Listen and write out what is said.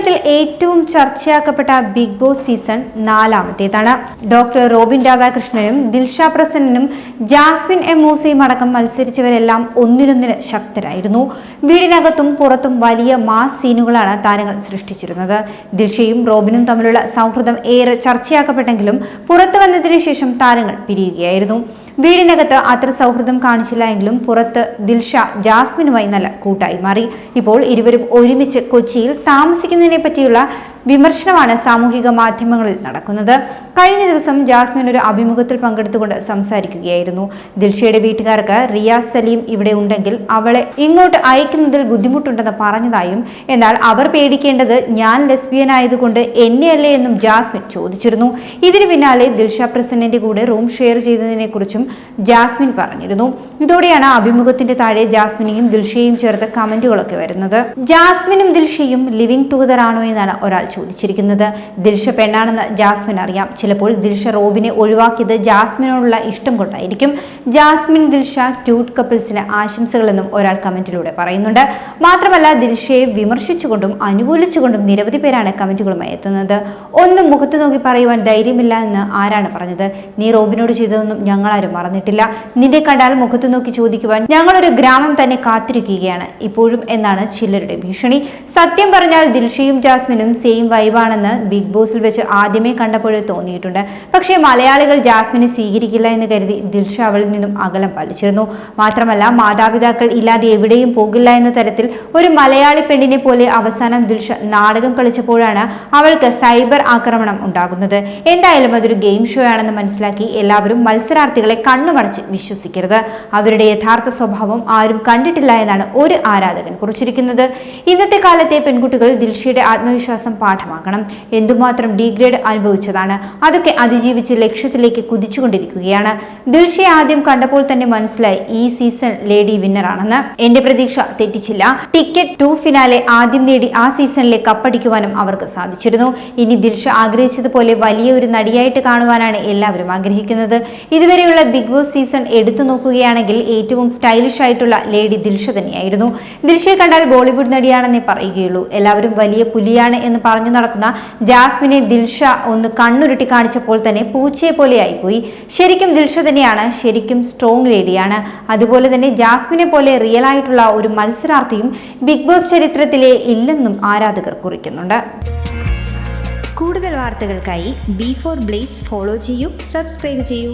കേരളത്തിൽ ഏറ്റവും ചർച്ചയാക്കപ്പെട്ട ബിഗ് ബോസ് സീസൺ നാലാമത്തേതാണ്. ഡോക്ടർ റോബിൻ രാധാകൃഷ്ണനും ദിൽഷ പ്രസന്നനും ജാസ്മിൻ എം മൂസയും അടക്കം മത്സരിച്ചവരെല്ലാം ഒന്നിനൊന്നിന് ശക്തരായിരുന്നു. വീടിനകത്തും പുറത്തും വലിയ മാസ് സീനുകളാണ് താരങ്ങൾ സൃഷ്ടിച്ചിരുന്നത്. ദിൽഷയും റോബിനും തമ്മിലുള്ള സൗഹൃദം ഏറെ ചർച്ചയാക്കപ്പെട്ടെങ്കിലും പുറത്തു വന്നതിന് ശേഷം താരങ്ങൾ പിരിയുകയായിരുന്നു. വീടിനകത്ത് അത്ര സൗഹൃദം കാണിച്ചില്ല എങ്കിലും പുറത്ത് ദിൽഷ ജാസ്മിനുമായി നല്ല കൂട്ടായി മാറി. ഇപ്പോൾ ഇരുവരും ഒരുമിച്ച് കൊച്ചിയിൽ താമസിക്കുന്നതിനെ പറ്റിയുള്ള വിമർശനമാണ് സാമൂഹിക മാധ്യമങ്ങളിൽ നടക്കുന്നത്. കഴിഞ്ഞ ദിവസം ജാസ്മിൻ ഒരു അഭിമുഖത്തിൽ പങ്കെടുത്തുകൊണ്ട് സംസാരിക്കുകയായിരുന്നു. ദിൽഷയുടെ വീട്ടുകാർക്ക് റിയാസ് സലീം ഇവിടെ ഉണ്ടെങ്കിൽ അവളെ ഇങ്ങോട്ട് അയക്കുന്നതിൽ ബുദ്ധിമുട്ടുണ്ടെന്ന് പറഞ്ഞതായും എന്നാൽ അവർ പേടിക്കേണ്ടത് ഞാൻ ലെസ്ബിയൻ ആയതുകൊണ്ട് എന്നെയല്ലേ എന്നും ജാസ്മിൻ ചോദിച്ചിരുന്നു. ഇതിന് പിന്നാലെ ദിൽഷ പ്രസന്നന്റെ കൂടെ റൂം ഷെയർ ചെയ്തതിനെ കുറിച്ചും ജാസ്മിൻ പറഞ്ഞിരുന്നു. ഇതോടെയാണ് അഭിമുഖത്തിന്റെ താഴെ ജാസ്മിനെയും ദിൽഷയെയും ചേർത്ത് കമന്റുകളൊക്കെ വരുന്നത്. ജാസ്മിനും ദിൽഷയും ലിവിംഗ് ടുഗദർ ആണോ എന്നാണ് ഒരാൾ ചോദിച്ചിരിക്കുന്നത്. ദിൽഷ പെണ്ണാണെന്ന് ജാസ്മിൻ അറിയാം. ചിലപ്പോൾ ദിൽഷ റോബിനെ ഒഴിവാക്കിയത് ജാസ്മിനോടുള്ള ഇഷ്ടം കൊണ്ടായിരിക്കും. ജാസ്മിൻ ദിൽഷ ക്യൂട്ട് കപ്പിൾസിന് ആശംസകളെന്നും ഒരാൾ കമന്റിലൂടെ പറയുന്നുണ്ട്. മാത്രമല്ല ദിൽഷയെ വിമർശിച്ചുകൊണ്ടും അനുകൂലിച്ചുകൊണ്ടും നിരവധി പേരാണ് കമന്റുകളുമായി എത്തുന്നത്. ഒന്നും മുഖത്ത് നോക്കി പറയുവാൻ ധൈര്യമില്ല എന്ന് ആരാണ് പറഞ്ഞത്? നീ റോബിനോട് ചെയ്തതൊന്നും ഞങ്ങളാരും മറന്നിട്ടില്ല. നിന്നെ കണ്ടാൽ മുഖത്ത് നോക്കി ചോദിക്കുവാൻ ഞങ്ങളൊരു ഗ്രാമം തന്നെ കാത്തിരിക്കുകയാണ്. ഇപ്പോഴും എന്നാണ് ചിലരുടെ ഭീഷണി. സത്യം പറഞ്ഞാൽ ദിൽഷയും ജാസ്മിനും സെയിം വൈബാണെന്ന് ബിഗ് ബോസിൽ വെച്ച് ആദ്യമേ കണ്ടപ്പോഴേ തോന്നിയിട്ടുണ്ട്. പക്ഷേ മലയാളികൾ ജാസ്മിനെ സ്വീകരിക്കില്ല എന്ന് കരുതി ദിൽഷ അവളിൽ നിന്നും അകലം പാലിച്ചിരുന്നു. മാത്രമല്ല മാതാപിതാക്കൾ ഇല്ലാതെ എവിടെയും പോകില്ല എന്ന തരത്തിൽ ഒരു മലയാളി പെണ്ണിനെ പോലെ അവസാനം ദിൽഷ നാടകം കളിച്ചപ്പോഴാണ് അവൾക്ക് സൈബർ ആക്രമണം ഉണ്ടാകുന്നത്. എന്തായാലും അതൊരു ഗെയിം ഷോ ആണെന്ന് മനസ്സിലാക്കി എല്ലാവരും മത്സരാർത്ഥികളെ കണ്ണുമടച്ച് വിശ്വസിക്കരുത്. അവരുടെ യഥാർത്ഥ സ്വഭാവം ആരും കണ്ടിട്ടില്ല എന്നാണ് ഒരു ആരാധകൻ കുറിച്ചിരിക്കുന്നത്. ഇന്നത്തെ കാലത്തെ പെൺകുട്ടികൾ ദിൽഷയുടെ ആത്മവിശ്വാസം പാഠമാക്കണം എന്തുമാത്രം ഡിഗ്രേഡ് അനുഭവിച്ചതാണ് അതൊക്കെ അതിജീവിച്ച് ലക്ഷ്യത്തിലേക്ക് കുതിച്ചുകൊണ്ടിരിക്കുകയാണ്. ദിൽഷയെ ആദ്യം കണ്ടപ്പോൾ തന്നെ മനസ്സിലായി ഈ സീസൺ ലേഡി വിന്നറാണെന്ന് എന്റെ പ്രതീക്ഷ തെറ്റിച്ചില്ല. ടിക്കറ്റ് ടു ഫിനാലെ ആദ്യം നേടി ആ സീസണിലെ കപ്പടിക്കുവാനും അവർക്ക് സാധിച്ചിരുന്നു. ഇനി ദിൽഷ ആഗ്രഹിച്ചതുപോലെ വലിയ ഒരു നടിയായിട്ട് കാണുവാനാണ് എല്ലാവരും ആഗ്രഹിക്കുന്നത്. ഇതുവരെയുള്ള ബിഗ് ബോസ് സീസൺ എടുത്തു നോക്കുകയാണെങ്കിൽ ഏറ്റവും സ്റ്റൈലിഷ് ആയിട്ടുള്ള ലേഡി ദിൽഷ തന്നെയായിരുന്നു. ദിൽഷയെ കണ്ടാൽ ബോളിവുഡ് നടിയാണെന്നേ പറയുകയുള്ളൂ. എല്ലാവരും വലിയ പുലിയാണ് എന്ന് പറഞ്ഞു നടക്കുന്ന ജാസ്മിനെ ദിൽഷ ഒന്ന് കണ്ണുരുട്ടി കാണിച്ചപ്പോൾ തന്നെ പൂച്ചയെ പോലെയായിപ്പോയി ശരിക്കും ദിൽഷ തന്നെയാണ് ശരിക്കും സ്ട്രോങ് ലേഡിയാണ് അതുപോലെ തന്നെ ജാസ്മിനെ പോലെ റിയൽ ആയിട്ടുള്ള ഒരു മത്സരാർത്ഥിയും ബിഗ് ബോസ് ചരിത്രത്തിലെ ഇല്ലെന്നും ആരാധകർ കുറിക്കുന്നുണ്ട്. കൂടുതൽ വാർത്തകൾക്കായി ബി ഫോർ ബ്ലേസ് ഫോളോ ചെയ്യൂ സബ്സ്ക്രൈബ് ചെയ്യൂ.